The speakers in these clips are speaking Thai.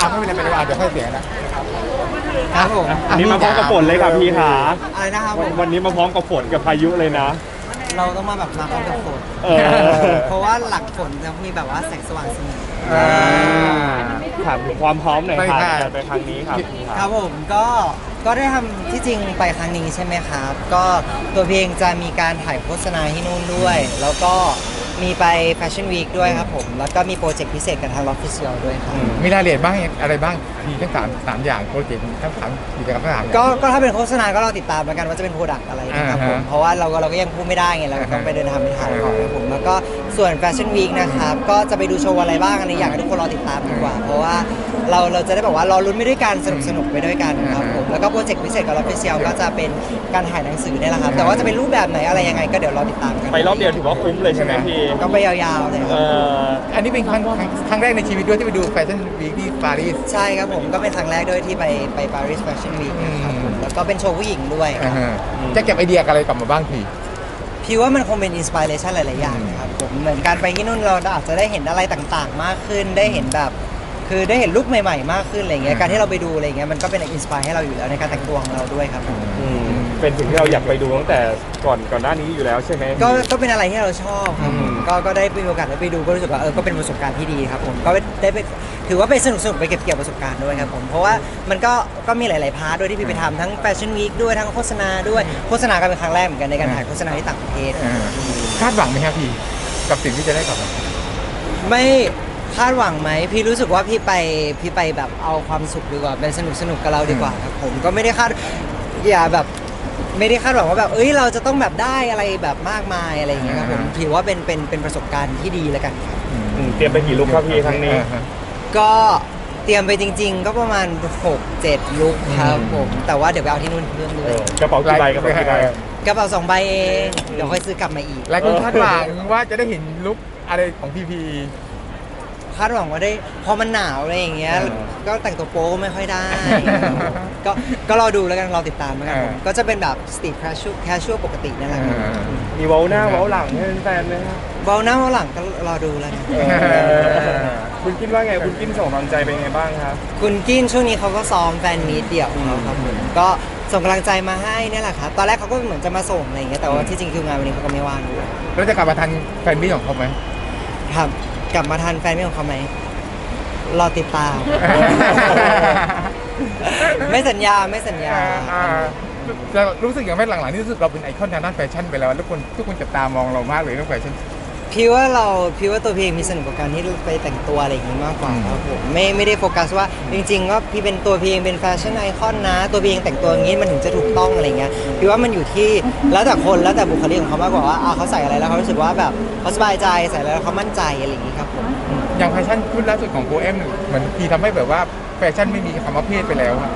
อะไม่เป็นไรไม่เป็นไรอะเดี๋ยวค่อยเสียงนะครับผมอะนี่มาพร้อมกับฝนเลยค่ะพี่ขาอะไรนะครับผมวันนี้มาพร้อมกับฝนกับพายุเลยนะ เราต้องมาแบบมาพร้อมกับฝนเออ เพราะว่าหลังฝนจะมีแบบว่าแสงสว่างเสมอ อ่าถามถึงความพร้อมหน่อยไม่ค่ะค่ะการไปครั้งนี้ครับพี่คขารับผมก็ก็ได้ทำที่จริงไปครั้งนี้ใช่ไหมครับ ก็ตัวเพลงจะมีการถ่ายโฆษณาที่นู่นด้วย แล้วก็ มีไปแฟชั่นวีคด้วยครับผม แล้วก็มีโปรเจกต์พิเศษกับทางล็อกฟิเชียลด้วยครับมีรายละเอียดบ้างอะไรบ้างมีทั้งสามสามอย่างโปรเจกต์ทั้งสามกิจกรรมทั้งสามอย่าง ก็ก็ถ้าเป็นโฆษณาก็เราติดตามแล้วกันว่าจะเป็นโปรดักต์อะไรนะครับผม อ่าฮะเพราะว่าเราก็เราก็ยังพูดไม่ได้ไงเราก็ต้องไปเดินทางไปถ่ายก่อนครับผม แล้วก็ ส่วนแฟชั่นวีคนะครับ ก็จะไปดูโชว์อะไรบ้างอันนี้อยากให้ทุกคนรอติดตามดีกว่า เพราะว่าเราเราจะได้แบบว่ารอลุ้นไปด้วยกันสนุกสนุกไปด้วยกันครับผมแล้วก็โปรเจกต์พิเศษกับเราเฟเชียลก็จะเป็นการถ่ายหนังสือเนี่ยแหละครับ แต่ว่าจะเป็นรูปแบบไหนอะไรยังไงก็เดี๋ยวรอติดตามกันไปรอบเดียวถือว่าคุ้มเลยใช่ไหมพี่ก็ไปยาวๆเลยคเอรับออันนี้เป็นครั้งครั้งครั้งแรกในชีวิตด้วยที่ไปดูแฟชั่นวีคที่ปารีส ใช่ครับผมก็เป็นครั้งแรกด้วยที่ไปไปปารีสแฟชั่นวีคนะครับผมแล้วก็เป็นโชว์ผู้หญิงด้วยครับอ่าฮะจะเก็บไอเดียอะไรกลับมาบ้างพี่ พี่ว่ามันคงเป็นอินสปิเรชันหลายๆอย่างนะครับผมเหมือนการไปที่นู่นเราอาจจะได้เห็นอะไรต่างๆ มากขึ้นได้เห็นแบบ คือได้เห็นลุคใหม่ๆ มากขึ้นอะไรเงี้ยอืมการที่เราไปดูอะไรเงี้ยมันก็เป็นอินสปายให้เราอยู่แล้วในการแต่งตัวของเราด้วยครับผม อืม เป็นสิ่งที่เราอยากไปดูตั้งแต่ก่อนก่อนหน้านี้อยู่แล้วใช่ไหม ก็ก็เป็นอะไรที่เราชอบครับผมอืม ก็ก็ได้มีโอกาสได้ไปดูก็รู้สึกว่าเออก็เป็นประสบการณ์ที่ดีครับผมก็ได้ไปถือว่าไปสนุกสนุกไปเก็บเกี่ยวประสบการณ์ด้วยครับผมเพราะว่ามันก็ก็มีหลาย ๆ พาร์ทด้วยที่พี่ไปทำทั้งแฟชั่นวีคด้วยทั้งโฆษณาด้วยโฆษณาก็เป็นครั้งแรกเหมือนกันในการถ่ายโฆษณาที่ต่างประเทศอ่าคาดหวังไหมครับพี่กับสิ่งที่จะได้กลับมา ไม่คาดหวังไหมพี่รู้สึกว่าพี่ไปพี่ไปแบบเอาความสุขดีกว่าเป็นสนุกสนุกกับเราดีกว่าครับผมก็ไม่ได้คาดอย่าแบบ ไม่ได้คาดหวังว่าแบบเอ้ยเราจะต้องแบบได้อะไรแบบมากมายอะไรอย่างเงี้ยครับผมถือว่าเป็นเป็นเป็นประสบการณ์ที่ดีแล้วกันครับอืมเตรียมไปกี่ลูกครับพี่ครั้งนี้อ่าฮะก็เตรียมไปจริง ๆ ก็ประมาณ 6 7 ลุกครับผมแต่ว่าเดี๋ยวไปเอาที่นู่นเพิ่มด้วยกระเป๋ากี่ใบกระเป๋ากี่ใบ กระเป๋าสองใบเองเดี๋ยวค่อยซื้อกลับมาอีก หลายคนคาดหวังว่าจะได้เห็นลุคอะไรของพีพี คาดหวังว่าได้พอมันหนาวอะไรอย่างเงี้ย เออก็แต่งตัวโป๊ก็ไม่ค่อยได้ ก็ก็รอดูแล้วกันรอติดตามแล้วกันผมเออ ก็จะเป็นแบบสตรีทแคชชวลแคชชวลปกตินั่นแหละครับมีเว้าหน้าเว้าหลังให้แฟนๆไหมครับเบาหน้าเบาหลังก็รอดูแล้วกัน คุณกินว่าไงคุณกินส่งกำลังใจเป็นไงบ้างครับ คุณกินช่วงนี้เขาก็ซ้อมแฟนมีตเดี่ยวของเขาครับผมก็ส่งกำลังใจมาให้เนี่ยแหละครับตอนแรกเขาก็เหมือนจะมาส่งอะไรอย่างเงี้ยแต่ว่าที่จริงคิวงานวันนี้เขาก็ไม่ว่างด้วยแล้วจะกลับมาทันแฟนบี้ของเขาไหมครับ กลับมาทันแฟนมีตของเขาไหมรอติดตาม ไม่สัญญาไม่สัญญาอ่าจะรู้สึกอย่างไรหลังๆนี่รู้สึกเราเป็นไอคอนทางด้านแฟชั่นไปแล้วแล้วคนทุกคนจับตามองเรามากเลยเรื่องแฟชั่น พี่ว่าเราพี่ว่าตัวพี่เองมีสนุกกับการที่ไปแต่งตัวอะไรอย่างงี้มากกว่าครับผมไม่ไม่ได้โฟกัสว่าจริงๆว่าพี่เป็นตัวพี่เองเป็นแฟชั่นไอคอนนะ ตัวพี่เองแต่งตัวอย่างงี้มันถึงจะถูกต้องอะไรเงี้ยพี่ว่ามันอยู่ที่แล้วแต่คนแล้วแต่บุคลิกของเขามากกว่าว่าอ่าเขาใส่อะไรแล้วเขารู้สึกว่าแบบเขาสบายใจใส่อะไรแล้วเขามั่นใจอะไรอย่างงี้ครับผมอย่างแฟชั่นชุดล่าสุดของโ o เอ็มเหมือนพีทำให้แบบว่าแฟชั่นไม่มีคำว่าเพศไปแล้วอะ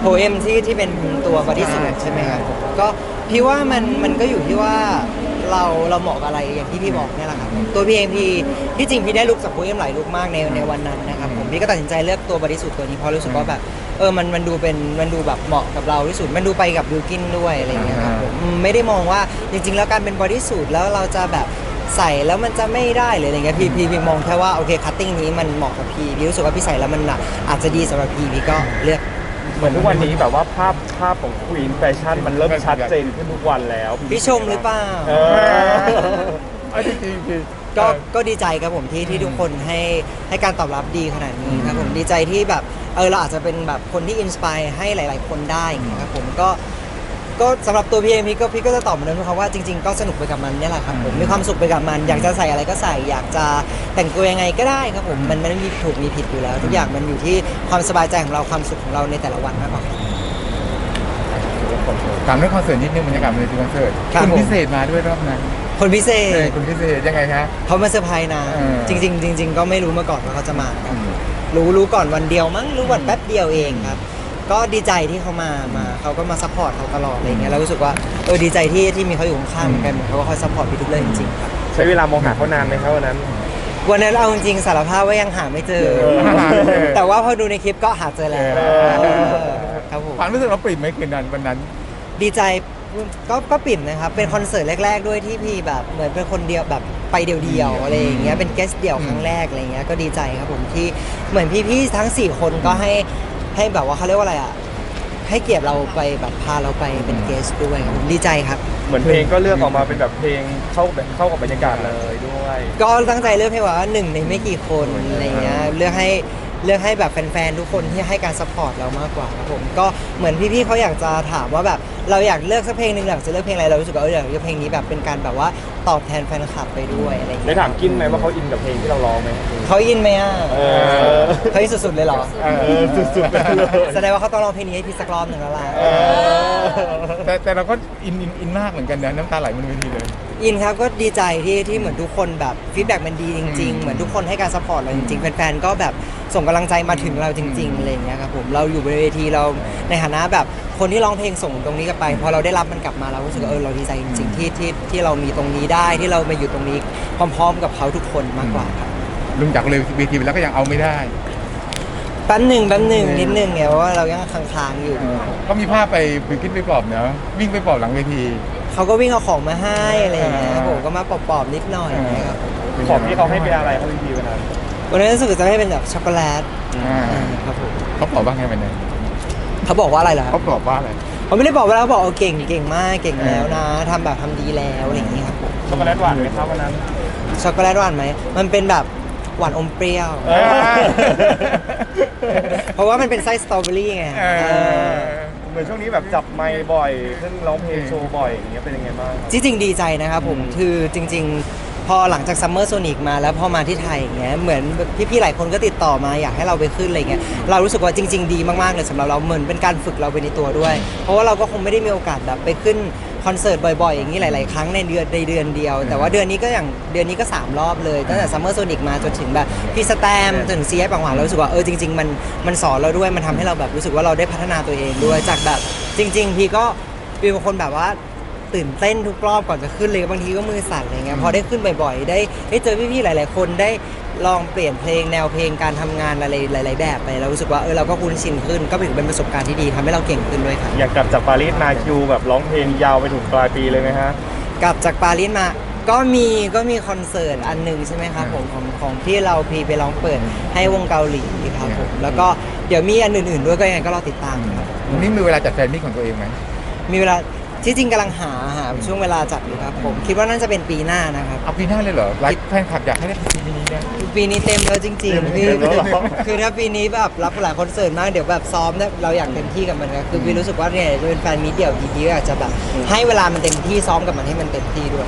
โพเอมที่ที่เป็นตัวบอดี้สูทใช่ไหมครับผมก็พี่ว่ามันมันก็อยู่ที่ว่า เราเราเหมาะกับอะไรอย่างที่พี่บอกเนี่ยแหละครับตัวพี่เองพี่ที่จริงพี่ได้ลุกจากโพเอมหลายลุกมากในในวันนั้นนะครับผมพี่ก็ตัดสินใจเลือกตัวบอดี้สูทตัวนี้เพราะรู้สึกว่าแบบเออมันมันดูเป็นมันดูแบบเหมาะกับเราที่สุดมันดูไปกับบิวกินด้วยอะไรอย่างเงี้ยครับผมอืมไม่ได้มองว่าจริง ๆ แล้วการเป็นบอดี้สูทแล้วเราจะแบบใส่แล้วมันจะไม่ได้เลยอะไรเงี้ยพี่พี่พี่มองแค่ว่าโอเคคัตติ้งนี้มันเหมาะกับพี่พี่รู้สึกว่าพี่ใส่แล้วมันน่ะอาจจะดีสำหรับพี่พี่ก็เลือก เหมือนทุกวันนี้แบบว่าภาพภาพของควีนแฟชั่นมันเริ่มชัดเจนขึ้นทุกวันแล้วพี่ชมหรือเปล่า เออ เอ้ยจริงๆคือ ก็ก็ดีใจครับผมที่ที่ทุกคนให้ให้การตอบรับดีขนาดนี้ครับผมดีใจที่แบบเออเราอาจจะเป็นแบบคนที่อินสปายให้หลาย ๆ คนได้อย่างเงี้ยครับผมก็ ก็สำหรับตัวพี่เองพี่ก็พี่ก็จะตอบเหมือนเดิมครับว่าจริงๆก็สนุกไปกับมันเนี่ยแหละครับผมมีความสุขไปกับมัน อยากจะใส่อะไรก็ใส่ อยากจะแต่งตัวยังไงก็ได้ครับผมมันมันไม่มีถูกมีผิดอยู่แล้ว ทุกอย่างมันอยู่ที่ความสบายใจของเราความสุขของเราในแต่ละวันมากกว่าครับ ถามเรื่องคอนเสิร์ตนิดนึงบรรยากาศในคอนเสิร์ตครับคุณผม พิเศษมาด้วยรอบนั้นคนพิเศเออษคุณพิเศษยังไงคะ เขามาเซอร์ไพรส์นะเออ จริง ๆ จริง ๆ ก็ไม่รู้มาก่อนว่าเขาจะมาครับรู้รู้ก่อนวันเดียวมั้งรู้วันแป๊บเดียวเองครับ ก็ดีใจที่เขามามาเขาก็มาซัพพอร์ตเขาตลอดอะไรเงี้ยแล้วรู้สึกว่าเออดีใจที่ที่มีเขาอยู่ข้างๆเหมือนกันเหมือนเขาก็คอยซัพพอร์ตพี่ทุกเรื่องจริงๆครับใช้เวลามองหาเขานานไหมครับวันนั้น วันนั้นเอาจริงๆสารภาพว่ายังหาไม่เจอเออแต่ว่าพอดูในคลิปก็หาเจอแล้วเออครับผม ความรู้สึกเราปริ่มไหมคืนนั้นวันนั้น ดีใจก็ก็ปิ่มนะครับ เป็นคอนเสิร์ตแรก ๆ ด้วยที่พี่แบบเหมือนเป็นคนเดียวแบบไปเดี่ยวๆอะไรอย่างเงี้ยเป็นเกสเดี่ยวครั้งแรกอะไรเงี้ยก็ดีใจครับผมที่เหมือนพี่ๆทั้ง 4 คนก็ให้ ให้แบบว่าเขาเรียกว่าอะไรอะให้เกียรติเราไปแบบพาเราไปเป็นเกสด้วยครับผมดีใจครับ เหมือนเพลงก็เลือกออกมาเป็นแบบเพลงเข้าแบบเข้ากับบรรยากาศเลยด้วย ก็ตั้งใจเลือกให้ว่าหนึ่งในไม่กี่คนอะไรเงี้ยเลือกให้เลือกให้แบบแฟนๆทุกคนที่ให้การซัพพอร์ตเรามากกว่าครับผมก็เหมือนพี่ๆเขาอยากจะถามว่าแบบเราอยากเลือกสักเพลงหนึ่งอยากจะเลือกเพลงอะไรเรารู้สึกว่าเอออยากเลือกเพลงนี้แบบเป็นการแบบว่า ตอบแทนแฟนคลับไปด้วยอะไรได้เงี้ยถามกินไหมว่าเขาอินกับเพลงที่เราร้องไหมเขาอินไหมอะเออเขาอินสุดๆเลยเหรอ เอเออสุดๆไปเลย แสดงว่าเขาต้องร้องเพลงนี้ให้พี่สักรอบหนึ่งแล้วล่ะเออแต่แต่เราก็อินอินอินมากเหมือนกันนะน้ำตาไหลบนเวทีเลย อินครับก็ดีใจที่ที่เหมือนทุกคนแบบฟีดแบ็กมันดีจริง ๆ เหมือนทุกคนให้การซัพพอร์ตเราจริงๆแฟนๆก็แบบส่งกำลังใจมาถึงเราจริงๆอะไรอย่างเงี้ยครับผมเราอยู่บนเวทีเราในฐานะแบบคนที่ร้องเพลงส่งตรงนี้กลับไปพอเราได้รับมันกลับมาเรารู้สึกว่าเออเราดีใจจริงๆที่ที่ที่เรามีตรงนี้ได้ที่เรามาอยู่ตรงนี้พร้อม ๆ กับเขาทุกคนมากกว่าครับลุงจากเลยเวทีไปแล้วก็ยังเอาไม่ได้แป๊บหนึ่งแป๊บหนึ่งนิดนึงเนี่ยเพราะว่าเรายังค้างๆอยู่ ก็มีภาพไปบิวกิ้นไปปลอบเนาะวิ่งไปปลอบหลังเวทีเขาก็วิ่งเอาของมาให้อะไรอย่างเงี้ยอ่าผมก็มาปอบๆนิดหน่อยนะครับของที่เขาให้เป็นอะไรเขาพี่พีวันนั้น วันนั้นรู้สึกจะให้เป็นแบบช็อกโกแลตอ่าอ่าครับผมเขาปลอบบ้างไงวันนี้เขาบอกว่าอะไรล่ะครัเขาบปลอบว่าอะไรเขาไม่ได้บอกว่าเราบอกเออเก่งเก่งมากเก่งแล้วนะทำแบบทำดีแล้วอะไรอย่างเงี้ยครับผมช็อกโกแลตหวานไหมครับวันนั้นช็อกโกแลตหวานไหมมันเป็นแบบหวานอมเปรี้ยว เออเพราะว่ามันเป็นไส้สตรอเบอรี่ไงเอเอออเหมือนช่วงนี้แบบจับไมค์บ่อยขึ้นร้องเพลงโชว์บ่อยอย่างเงี้ยเป็นยังไงบ้างจริงๆดีใจนะครับผมอืมคือจริง ๆ พอหลังจากซัมเมอร์โซนิกมาแล้วพอมาที่ไทยอย่างเงี้ยเหมือนพี่ๆหลายคนก็ติดต่อมาอยากให้เราไปขึ้นอะไรเงี้ยเรารู้สึกว่าจริง ๆ ดีมากๆเลยสำหรับเราเหมือนเป็นการฝึกเราไปในตัวด้วย เพราะว่าเราก็คงไม่ได้มีโอกาสแบบไปขึ้นคอนเสิร์ตบ่อยๆ อย่างนี้หลาย ๆ ครั้งในเดือนในเดือนเดียว แต่ว่าเดือนนี้ก็อย่างเดือนนี้ก็ 3 รอบเลย ตั้งแต่ซัมเมอร์โซนิกมาจนถึงแบบพี่สแตมจนถึงซีไอบางหวานเรารู้สึกว่าเออจริง ๆ มันมันสอนเราด้วยมันทำให้เราแบบรู้สึกว่าเราได้พัฒนาตัวเองด้วยจากแบบจริง ๆ พี่ก็เป็นคนแบบว่า ตื่นเต้นทุกรอบก่อนจะขึ้นเลยบางทีก็มือสั่นอะไรเงี้ยพอได้ขึ้นบ่อยๆ ได้ได้เจอพี่ๆหลาย ๆ คนได้ลองเปลี่ยนเพลงแนวเพลงการทำงานอะไรหลาย ๆ แบบไปเรารู้สึกว่าเออเราก็คุ้นชินขึ้น ก็ถือเป็นประสบการณ์ที่ดีทำให้เราเก่งขึ้นด้วยครับอยากกลับจากปารีสมาคิวแบบร้องเพลงยาวไปถึงปลายปีเลยไหมฮะกลับจากปารีสมาก็มีก็มีคอนเสิร์ตอันหนึ่งใช่ไหมครับผมของของที่เราพีไปร้องเปิดให้วงเกาหลีครับผมแล้วก็เดี๋ยวมีอันอื่นๆด้วยก็ยังไงก็รอติดตามครับนี่มีเวลาจัดแฟนมิตของตัวเองไหมมีเวลา ที่จริงกำลังหาหาช่วงเวลาจัดอยู่ครับผมคิดว่าน่าจะเป็นปีหน้านะครับ เอาปีหน้าเลยเหรอหลายแฟนคลับอยากให้ได้ปีนี้นะ ปีนี้เต็มแล้วจริงๆเต็พี่มแล้วเหรอ คือถ้าปีนี้แบบรับหลายคอนเสิร์ตมากเดี๋ยวแบบซ้อมเนี่ยเราอยากเต็มที่กับมันครับคือพี่รู้สึกว่าเนี่ยจะเป็นแฟนมีเดี่ยวทีทีก็อยากจะแบบให้เวลามันเต็มที่ซ้อมกับมันให้มันเต็มที่ด้วย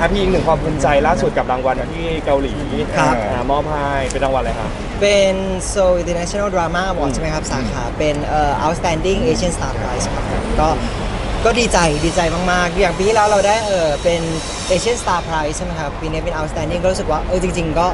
อะพี่อีกหนึ่งความภูมิใจล่าสุดกับรางวัลที่เกาหลีครับ อ่ามอบให้เป็นรางวัลอะไรครับ เป็น Seoul International Drama Award ใช่ไหมครับ สาขาเป็นเอ่อ Outstanding Asian Star Prize ครับผมก็ ก็ดีใจดีใจมากๆ อย่างปีที่แล้วเราได้เออเป็น Asian Star Prize ใช่ไหมครับ ปีนี้เป็น Outstanding ก็รู้สึกว่าเออจริง ๆ ก็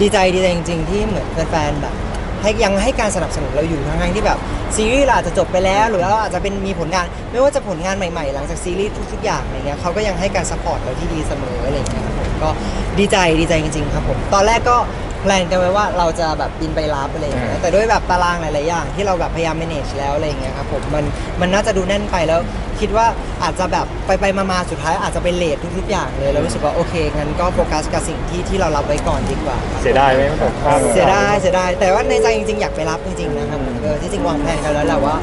ดีใจดีใจจริง ๆ ที่เหมือนแฟนๆแบบให้ยังให้การสนับสนุนเราอยู่ทั้งๆที่แบบซีรีส์เราอาจจะจบไปแล้ว หรือเราอาจจะเป็นมีผลงาน ไม่ว่าจะผลงานใหม่ๆ หลังจากซีรีส์ทุกๆอย่างอะไรเงี้ยเขาก็ยังให้การซัพพอร์ตเราที่ดีเสมออะไรเงี้ยครับผมก็ดีใจดีใจจริง ๆ ครับผมตอนแรกก็ แพลนกันไว้ว่าเราจะแบบบินไปรับอะไรอย่างเงี้ยแต่ด้วยแบบตารางหลายๆอย่าง ที่เราแบบพยายาม manage แล้วอะไรอย่างเงี้ยครับผมมันมันน่าจะดูแน่นไปแล้ว คิดว่าอาจจะแบบไปไปๆมาๆสุดท้ายอาจจะเป็นเลททุกๆอย่างเลยแล้วรู้สึกว่าโอเคงั้นก็โฟกัสกับสิ่งที่ที่เรารับไว้ก่อนดีกว่าครับเสียดายไหมมันตกข้ามเสียดายเสียดายแต่ว่าในใจจริงๆอยากไปรับจริงๆนะครับผมเออที่จริงวางแผนกันแล้วแหละว่า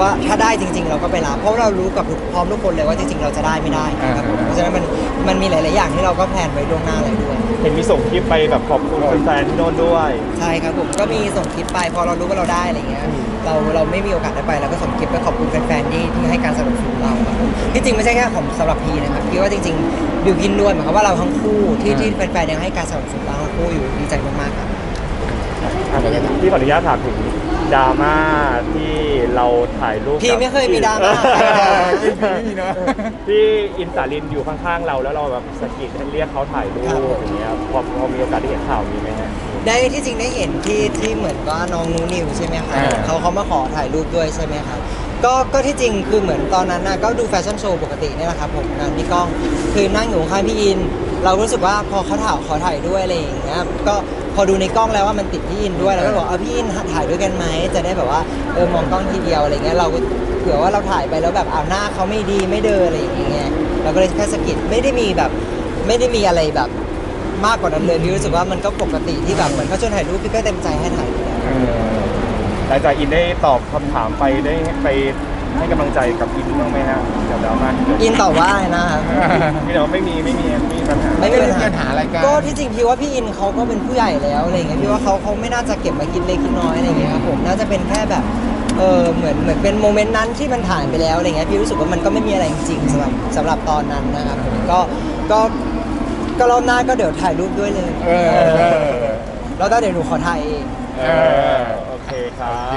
ว่าถ้าได้จริง ๆ เราก็ไปรับเพราะเรารู้กับทุกพร้อมทุกคนเลยว่าจริงๆ เราจะได้ไม่ได้นะครับผมเพราะฉะนั้นมันมันมีหลาย ๆ อย่างที่เราก็แผนไว้ล่วงหน้าเลยด้วย เห็นมีส่งคลิปไปแบบขอบคุณแฟนๆที่โน่นด้วย ใช่ครับผมก็มีส่งคลิปไปพอเรารู้ว่าเราได้อะไรเงี้ยเราเราไม่มีโอกาสได้ไปเราก็ส่งคลิปไปขอบคุณแฟนๆที่ที่ให้การสนับสนุนเราครับผมที่จริงไม่ใช่แค่ของสำหรับพีนะครับพี่ว่าจริงๆบิวกินด้วยหมายความว่าเราทั้งคู่ที่ที่แฟนๆยังให้การสนับสนุนเราทั้งคู่อยู่ดีใจมากๆครับพี่ขออนุญาตถามถึง ดราม่าที่เราถ่ายรูปพี่ไม่เคยมีดราม่า ไม่มีเนอะที่อินสาลินอยู่ข้างๆเราแล้วเราแบบสะกิดเรียกเขาถ่ายรูปครับผมอย่างเงี้ยพอพอมีโอกาสได้เห็นข่าวมีไหมฮะ ได้ที่จริงได้เห็นที่ที่เหมือนว่าน้องนูนิวใช่ไหมครับอ่า เขาเขามาขอถ่ายรูปด้วยใช่ไหมครับก็ก็ที่จริงคือเหมือนตอนนั้นนะก็ดูแฟชั่นโชว์ปกติเนี่ยแหละครับผมงานพี่ก้องคือนั่งอยู่ข้างพี่อิน เรารู้สึกว่าพอเขาถ่ายขอถ่ายด้วยอะไรอย่างเงี้ยก็พ อดูในกล้องแล้วว่ามันติดพี่อินด้วยแล้วก็บอกเอาพี่อินถ่ายด้วยกันไหมจะได้แบบว่าเออมองกล้องทีเดียวอะไรเงี้ยเราก็เผื่อว่าเราถ่ายไปแล้วแบบเอาหน้าเขาไม่ดีไม่เดินอะไรอย่างเงี้ยเราก็เลยแค่สะกิดไม่ได้มีแบบไม่ได้มีอะไรแบบมากกว่านั้นเลยพี่รู้สึกว่ามันก็ปกติที่แบบเหมือนเขาชวนถ่ายรูปพี่ก็เต็มใจให้ถ่ายอยู่แล้วเออหลังจากอินได้ตอบคำถามไปได้ไป ให้กำลังใจกับอินบ้างไหมฮะเกี่ยวกับดราม่าที่เกิดอินตอบว่าอะไรนะครับ พี่แต่ว่าไม่มีไม่มีไม่มีปัญหาไม่ไม่ได้มีปัญหาอะไรกันก็ที่จริงพี่ว่าพี่อินเขาก็เป็นผู้ใหญ่แล้วอะไรอย่างเงี้ยพี่ว่าเขาเขาไม่น่าจะเก็บมาคิดเล็กคิดน้อยอะไรอย่างเงี้ยครับผมน่าจะเป็นแค่แบบเออเหมือนเหมือนเป็นโมเมนต์นั้นที่มันผ่านไปแล้วอะไรเงี้ยพี่รู้สึกว่ามันก็ไม่มีอะไรจริงๆสำหรับสำหรับตอนนั้นนะครับผมก็ก็ก็รอบหน้าก็เดี๋ยวถ่ายรูปด้วยเลยเออเออแล้วก็เดี๋ยวหนูขอถ่ายเอง เออโอเคครัโอ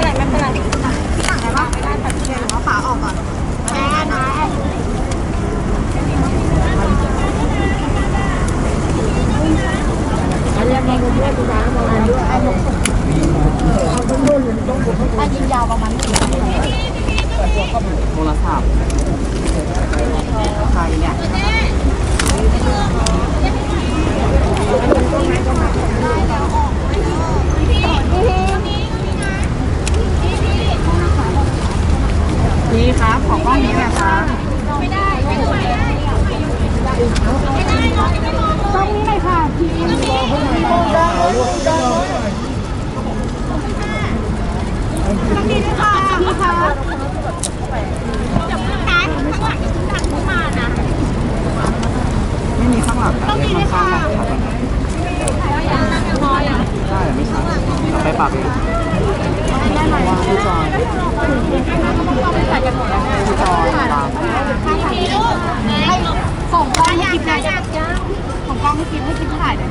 หลังต้องมีไหมคะใช่ไม่ใช่ไปปากเองพี่จอยพี่จอยตามส่งกล้องให้กินได้ส่ายล้องให้กินให้กินถ่ายได้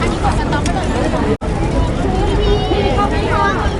อันนี้กดสต็อปไปเลยพี่เขาไม่ทอง